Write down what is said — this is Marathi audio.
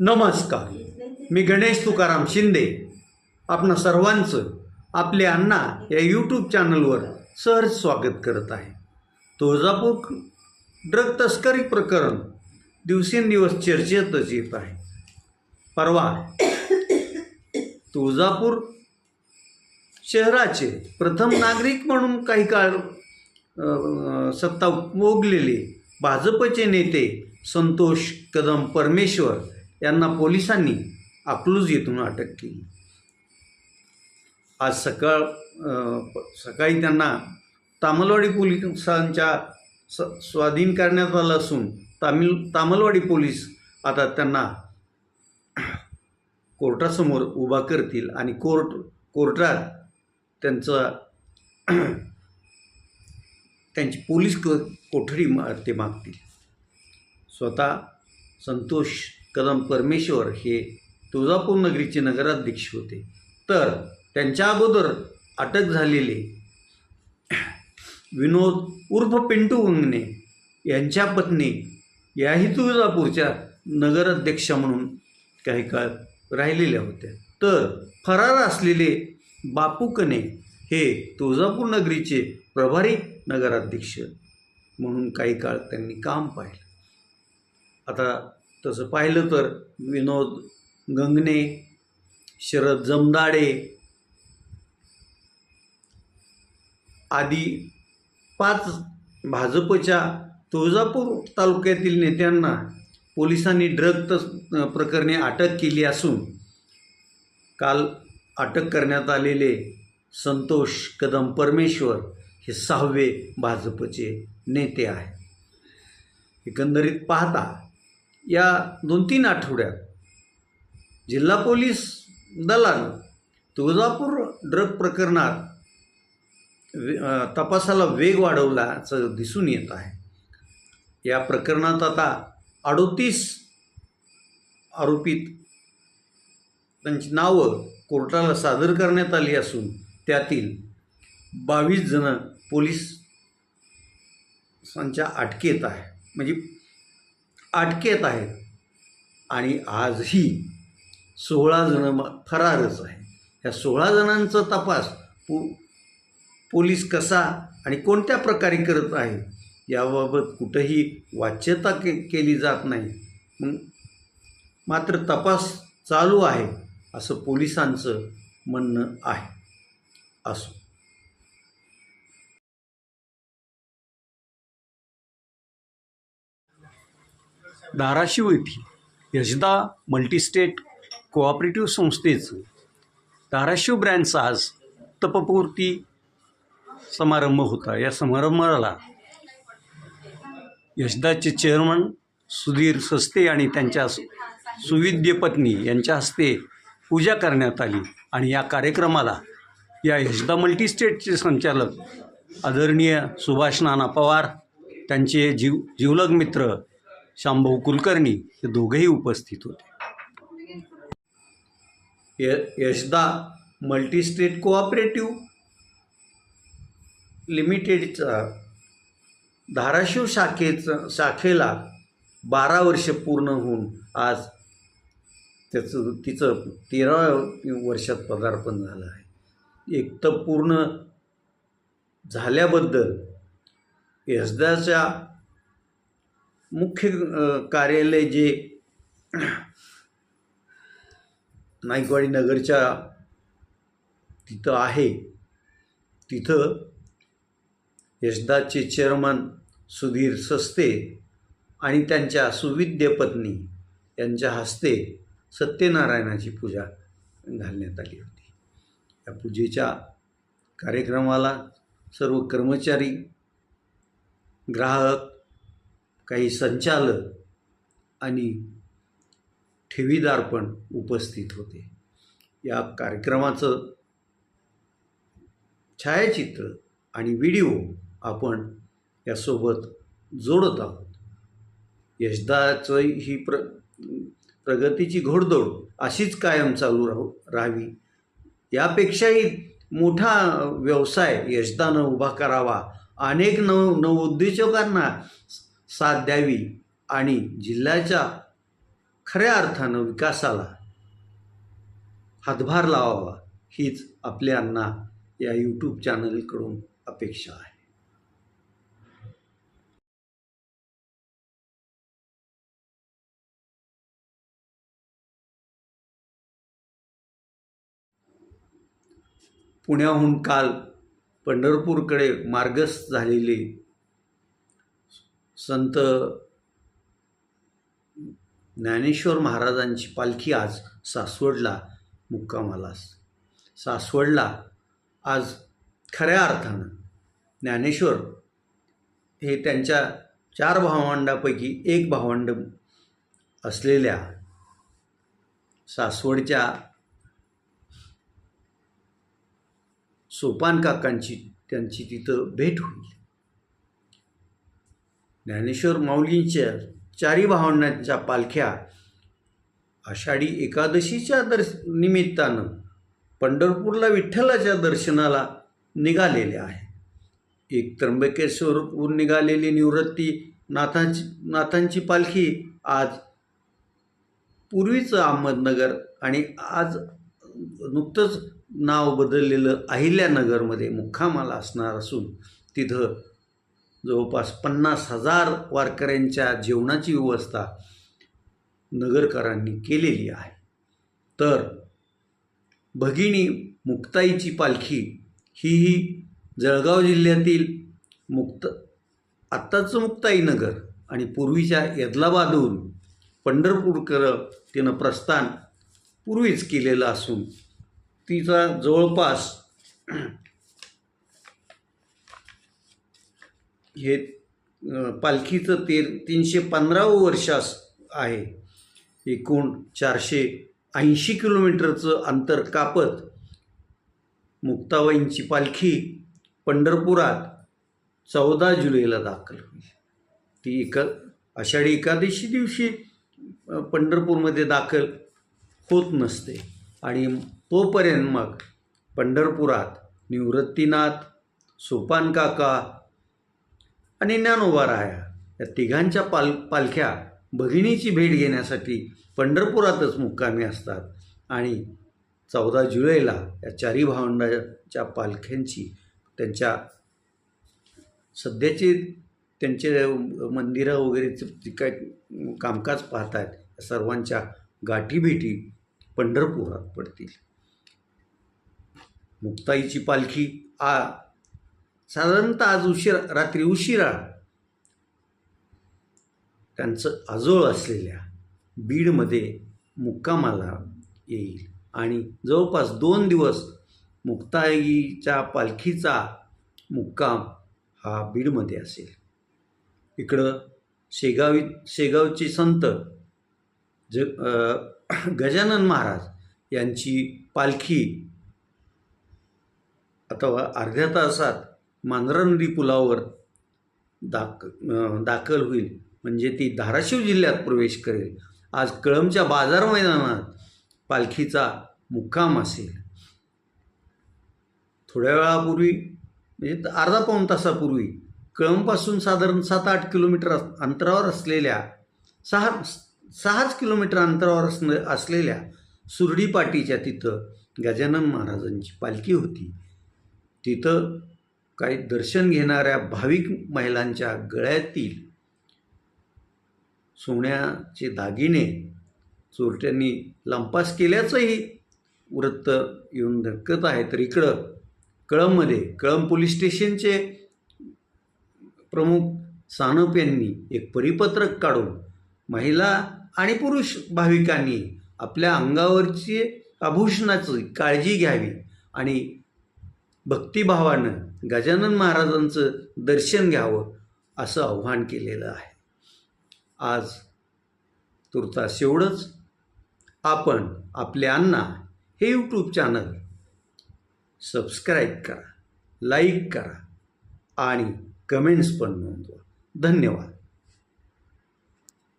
नमस्कार. मी गणेश तुकाराम शिंदे. आपणा सर्वांचं आपले अण्णा या यूट्यूब चॅनलवर सहर्ष स्वागत करत आहे. तुळजापूर ड्रग तस्करी प्रकरण दिवसेंदिवस चर्चेतच येत आहे. परवा तुळजापूर शहराचे प्रथम नागरिक म्हणून काही काळ सत्ता उपभोगलेले भाजपचे नेते संतोष कदम परमेश्वर यांना पोलिसांनी अकलूज येथून अटक केली. आज सकाळ सकाळी त्यांना तामलवाडी पोलिसांच्या स स्वाधीन करण्यात आलं असून तामिल तामलवाडी पोलीस आता त्यांना कोर्टासमोर उभा करतील आणि कोर्ट कोर्टात त्यांचा त्यांची पोलीस क कोठडी मा ते मागतील. स्वतः संतोष कदम परमेश्वर हे तुळजापूर नगरीचे नगराध्यक्ष होते. तर त्यांच्या अगोदर अटक झालेले विनोद उर्फ पिंटू वंगणे यांच्या पत्नी याही तुळजापूरच्या नगराध्यक्षा म्हणून काही काळ राहिलेल्या होत्या. तर फरार असलेले बापू कने हे तुळजापूर नगरीचे प्रभारी नगराध्यक्ष म्हणून काही काळ त्यांनी काम पाहिलं. आता तसं पाहिलं तर विनोद गंगणे शरद जमदाडे आदी पाच भाजपच्या तुळजापूर तालुक्यातील नेत्यांना पोलिसांनी ड्रग तस प्रकरणी अटक केली असून काल अटक करण्यात आलेले संतोष कदम परमेश्वर हे सहावे भाजपचे नेते आहे एकंदरीत पाहता या दोन तीन आठवड्यात जिल्हा पोलीस दलानं तुळजापूर ड्रग प्रकरणात वे- तपासाला वेग वाढवल्याचं दिसून येत आहे. या प्रकरणात आता अडोतीस आरोपित त्यांची नावं कोर्टाला सादर करण्यात आली असून त्यातील बावीस जण पोलिसांच्या अटकेत आहे म्हणजे अटकेत आहेत. आणि आजही सोळा जण म- फरारच आहे ह्या सोळा जणांचा तपास पो पोलीस कसा आणि कोणत्या प्रकारे करत आहे याबाबत कुठंही वाच्यता के केली जात नाही. मग मात्र तपास चालू आहे असं पोलिसांचं म्हणणं आहे. असो. धाराशिव येथील यशदा मल्टीस्टेट कोऑपरेटिव्ह संस्थेचं धाराशिव ब्रँडचा आज तपपूर्ती समारंभ होता. या समारंभाला यशदाचे चेअरमन सुधीर सस्ते आणि त्यांच्या सु- सुविद्य पत्नी यांच्या हस्ते पूजा करण्यात आली आणि या कार्यक्रमाला या यशदा मल्टीस्टेटचे संचालक आदरणीय सुभाष नाना पवार त्यांचे जीव जीवलग मित्र शांभाऊ कुलकर्णी हे दोघेही उपस्थित होते. य यशदा मल्टीस्टेट कोऑपरेटिव्ह लिमिटेडचा धाराशिव शाखेचं शाखेला बारा वर्ष पूर्ण होऊन आज त्याचं तिचं तेरा वर्षात पदार्पण झालं आहे. एक तर पूर्ण झाल्याबद्दल यशदाच्या मुख्य कार्यालय जे नाईकवाडी नगरच्या तिथं आहे तिथं यशदाचे चेअरमन सुधीर सस्ते आणि त्यांच्या सुविद्य पत्नी यांच्या हस्ते सत्यनारायणाची पूजा घालण्यात आली होती. या पूजेच्या कार्यक्रमाला सर्व कर्मचारी ग्राहक काही संचालक आणि ठेवीदार पण उपस्थित होते. या कार्यक्रमाचं छायाचित्र आणि व्हिडिओ आपण यासोबत जोडत आहोत. यशदाचं ही प्र प्रगतीची घोडदौड अशीच कायम चालू राहू राहावी. यापेक्षाही मोठा व्यवसाय यशदानं उभा करावा. अनेक नव नवउद्योजकांना साथ द्यावी आणि जिल्ह्याच्या खऱ्या अर्थानं विकासाला हातभार लावावा हीच आपल्यांना या यूट्यूब चॅनलकडून अपेक्षा आहे. पुण्याहून काल पंढरपूरकडे मार्गस्थ झालेली संत ज्ञानेश्वर महाराजांची पालखी आज सासवडला मुक्कामाला सासवडला आज खऱ्या अर्थानं ज्ञानेश्वर हे त्यांच्या चार भावंडापैकी एक भावंड असलेल्या सासवडच्या सोपान काकांची त्यांची तिथं भेट होईल. ज्ञानेश्वर माऊलींच्या चारी भावनांच्या पालख्या आषाढी एकादशीच्या दर्श निमित्तानं पंढरपूरला विठ्ठलाच्या दर्शनाला निघालेल्या आहे एक त्र्यंबकेश्वरहून निघालेली निवृत्ती नाथांची नाथांची पालखी आज पूर्वीचं अहमदनगर आणि आज नुकतंच नाव बदललेलं अहिल्यानगरमध्ये मुक्कामाला असणार असून तिथं जवळपास पन्नास हजार वारकऱ्यांच्या जेवणाची व्यवस्था नगरकरांनी केलेली आहे. तर भगिनी मुक्ताईची पालखी हीही जळगाव जिल्ह्यातील मुक्त आत्ताचं मुक्ताई नगर आणि पूर्वीच्या यदलाबादहून पंढरपूरकर तिनं प्रस्थान पूर्वीच केलेलं असून तिचा जवळपास हे पालखीचं ते तीनशे पंधरावं वर्षास आहे. एकूण चारशे ऐंशी किलोमीटरचं अंतर कापत मुक्ताबाईंची पालखी पंढरपुरात चौदा जुलैला दाखल होईल. ती एका आषाढी एकादशी दिवशी पंढरपूरमध्ये दाखल होत नसते. आणि तोपर्यंत मग पंढरपुरात निवृत्तीनाथ सोपान आणि आणि उभा राया या तिघांच्या पाल पालख्या भगिनीची भेट घेण्यासाठी पंढरपुरातच मुक्कामी असतात. आणि चौदा जुलैला या चारी भावंडाच्या पालख्यांची त्यांच्या सध्याचे त्यांचे मंदिरं वगैरेचं जे काय कामकाज पाहत आहेत सर्वांच्या गाठीभेटी पंढरपुरात पडतील. मुक्ताईची पालखी आ साधारणतः आज उशिरा रात्री उशिरा त्यांचं आजोळ असलेल्या बीडमध्ये मुक्कामाला येईल. आणि जवळपास दोन दिवस मुक्ताईच्या पालखीचा मुक्काम हा बीडमध्ये असेल. इकडं शेगावी शेगावचे संत ज गजानन महाराज यांची पालखी अथवा अर्ध्या तासात मांजरा नदी पुलावर दाख दाखल होईल. म्हणजे ती धाराशिव जिल्ह्यात प्रवेश करेल. आज कळमच्या बाजार मैदानात पालखीचा मुक्काम असेल. थोड्या वेळापूर्वी म्हणजे अर्धा पाऊण तासापूर्वी कळंबपासून साधारण सात आठ किलोमीटर अंतरावर असलेल्या सहा सहाच किलोमीटर अंतरावर असण असलेल्या सुरडीपाटीच्या तिथं गजानन महाराजांची पालखी होती. तिथं काही दर्शन घेणाऱ्या भाविक महिलांच्या गळ्यातील सोन्याचे दागिने चोरट्यांनी लंपास केल्याचंही वृत्त येऊन धक्कत आहे. तर इकडं कळंबमध्ये कळंब पोलीस स्टेशनचे प्रमुख सानप यांनी एक परिपत्रक काढून महिला आणि पुरुष भाविकांनी आपल्या अंगावरची आभूषणाची काळजी घ्यावी आणि भक्तिभावानं गजानन महाराजांचं दर्शन घ्यावं असं आव्हान केलेलं आहे. आज तुर्तास एवढंच. आपण आपल्यांना हे यूट्यूब चॅनल सबस्क्राईब करा लाईक करा आणि कमेंट्स पण नोंदवा. धन्यवाद.